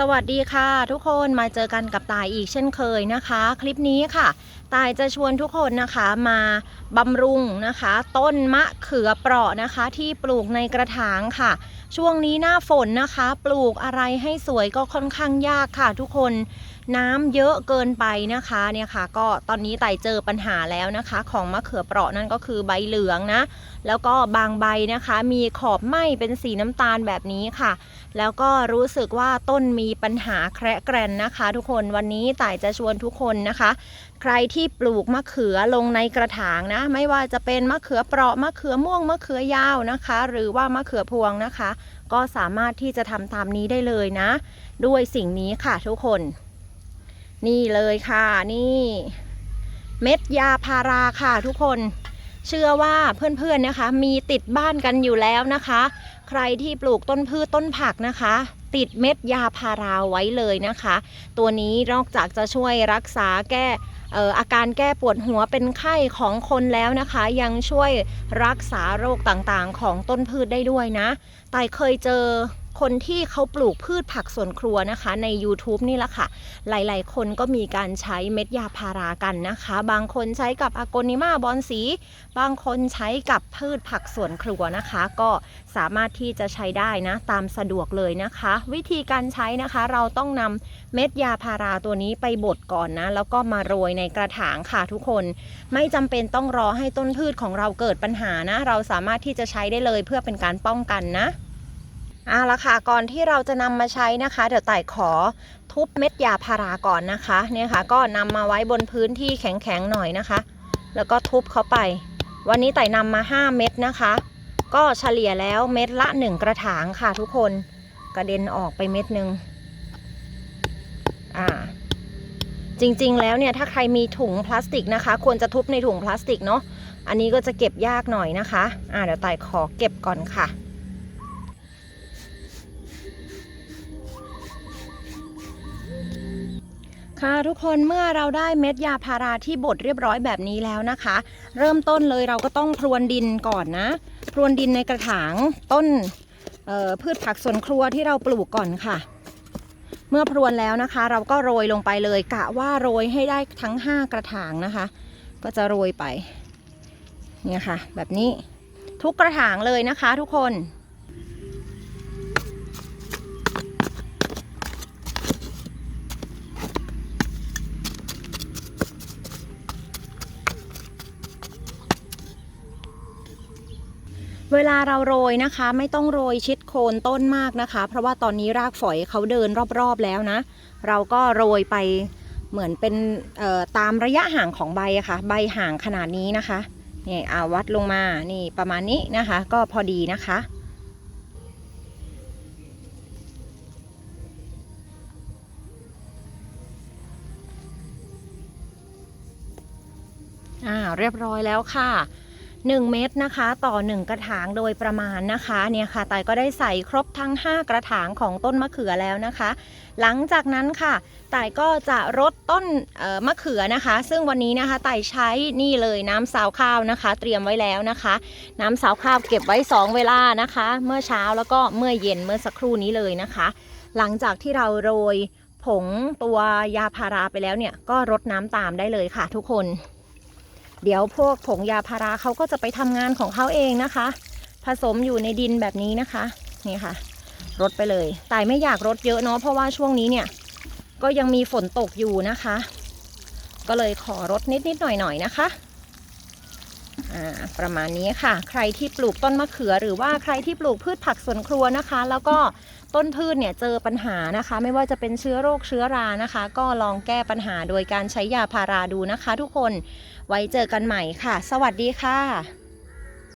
สวัสดีค่ะทุกคนมาเจอกันกับตายอีกเช่นเคยนะคะ คลิปนี้ค่ะ ตายจะชวนทุกคนนะคะมาบำรุงนะคะ ต้นมะเขือเปราะนะคะ ที่ปลูกในกระถางค่ะ ช่วงนี้หน้าฝนนะคะ ปลูกอะไรให้สวยก็ค่อนข้างยากค่ะ ทุกคนน้ำเยอะเกินไปนะคะเนี่ยค่ะ ก็ตอนนี้ไต่เจอปัญหาแล้วนะคะ ของมะเขือเปราะนั่นก็คือใบเหลืองนะ แล้วก็บางใบนะคะ มีขอบไหม้เป็นสีน้ำตาลแบบนี้ค่ะ แล้วก็รู้สึกว่าต้นมีปัญหาแคระแกรนนะคะ ทุกคนวันนี้ต่ายจะชวนทุกคนนะคะ ใครที่ปลูกมะเขือลงในกระถางนะ ไม่ว่าจะเป็นมะเขือเปราะมะเขือม่วงมะเขือยาวนะคะ หรือว่ามะเขือพวงนะคะ ก็สามารถที่จะทำตามนี้ได้เลยนะ ด้วยสิ่งนี้ค่ะทุกคน นี่เลยค่ะนี่ เม็ดยาพาราค่ะทุกคน เชื่อว่าเพื่อนๆนะคะ มีติดบ้านกันอยู่แล้วนะคะ ใครที่ปลูกต้นพืชต้นผักนะคะ ติดเม็ดยาพาราไว้เลยนะคะ ตัวนี้นอกจากจะช่วยรักษาแก้เอ่ออาการแก้ปวดหัวเป็นไข้ของคนแล้วนะคะ ยังช่วยรักษาโรคต่างๆ ของต้นพืชได้ด้วยนะแต่เคยเจอ คนที่เขาปลูกพืชผักสวนครัวนะคะ ใน YouTube นี่แหละค่ะ หลายๆ คนก็มีการใช้เม็ดยาพารากันนะคะ บางคนใช้กับอากนิมาบอนสี บางคนใช้กับพืชผักสวนครัวนะคะ ก็สามารถที่จะใช้ได้นะตามสะดวกเลยนะคะ วิธีการใช้นะคะเราต้องนำเม็ดยาพาราตัวนี้ไปบดก่อนนะ แล้วก็มาโรยในกระถางค่ะทุกคนไม่จำเป็นต้องรอให้ต้นพืชของเราเกิดปัญหานะ เราสามารถที่จะใช้ได้เลยเพื่อเป็นการป้องกันนะ อาละค่ะก่อนที่เราจะนำมาใช้นะคะ เดี๋ยวไต่ขอทุบเม็ดยาพาราก่อนนะคะเนี่ยค่ะ ก็นำมาไว้บนพื้นที่แข็งๆหน่อยนะคะ แล้วก็ทุบเข้าไป วันนี้ไต่นำมา 5 เม็ดนะคะ ก็เฉลี่ยแล้วเม็ดละ 1 กระถางค่ะทุกคนกระเด็นออกไปเม็ดหนึ่งอ่าจริงๆ แล้วเนี่ยถ้าใครมีถุงพลาสติกนะคะ ควรจะทุบในถุงพลาสติกเนาะอันนี้ก็จะเก็บยากหน่อยนะคะอ่าเดี๋ยวไต่ขอเก็บก่อนค่ะ ค่ะทุกคนเมื่อเราได้เม็ดยาพาราที่บดเรียบร้อยแบบนี้แล้วนะคะ เริ่มต้นเลยเราก็ต้องพรวนดินก่อนนะ พรวนดินในกระถางต้นพืชผักสวนครัวที่เราปลูกก่อนค่ะ เมื่อพรวนแล้วนะคะ เราก็โรยลงไปเลยกะว่าโรยให้ได้ทั้ง 5 กระถางนะคะ ก็จะโรยไปเนี่ยค่ะ แบบนี้ทุกกระถางเลยนะคะทุกคน เวลาเราโรยนะคะ ไม่ต้องโรยชิดโคนต้นมากนะคะ เพราะว่าตอนนี้รากฝอยเขาเดินรอบๆแล้วนะ เราก็โรยไปเหมือนเป็นตามระยะห่างของใบอะค่ะ ใบห่างขนาดนี้นะคะนี่อาวัดลงมานี่ประมาณนี้นะคะ ก็พอดีนะคะอ่าเรียบร้อยแล้วค่ะ 1 เม็ดนะคะ ต่อ 1 กระถางโดยประมาณนะคะเนี่ยค่ะต่ายก็ได้ใส่ครบทั้ง 5 กระถางของต้นมะเขือแล้วนะคะ หลังจากนั้นค่ะต่ายก็จะรดต้นมะเขือนะคะ ซึ่งวันนี้นะคะตายใช้นี่เลยน้ำสาวข้าวนะคะ เตรียมไว้แล้วนะคะ น้ำสาวข้าวเก็บไว้ 2 เวลานะคะ เมื่อเช้าแล้วก็เมื่อเย็นเมื่อสักครู่นี้เลยนะคะ หลังจากที่เราโรยผงตัวยาพาราไปแล้วเนี่ยก็รดน้ำตามได้เลยค่ะทุกคน เดี๋ยวพวกผงยาพาราเขาก็จะไปทำงานของเขาเองนะคะ ผสมอยู่ในดินแบบนี้นะคะ นี่ค่ะรดไปเลยแต่ไม่อยากรดเยอะเนาะเพราะว่าช่วงนี้เนี่ยก็ยังมีฝนตกอยู่นะคะ ก็เลยขอรดนิดนิดหน่อยหน่อยนะคะ ประมาณนี้ค่ะ ใครที่ปลูกต้นมะเขือหรือว่าใครที่ปลูกพืชผักสวนครัวนะคะ แล้วก็ต้นพืชเนี่ยเจอปัญหานะคะ ไม่ว่าจะเป็นเชื้อโรคเชื้อรานะคะ ก็ลองแก้ปัญหาโดยการใช้ยาพาราดูนะคะ ทุกคนไว้เจอกันใหม่ค่ะ สวัสดีค่ะ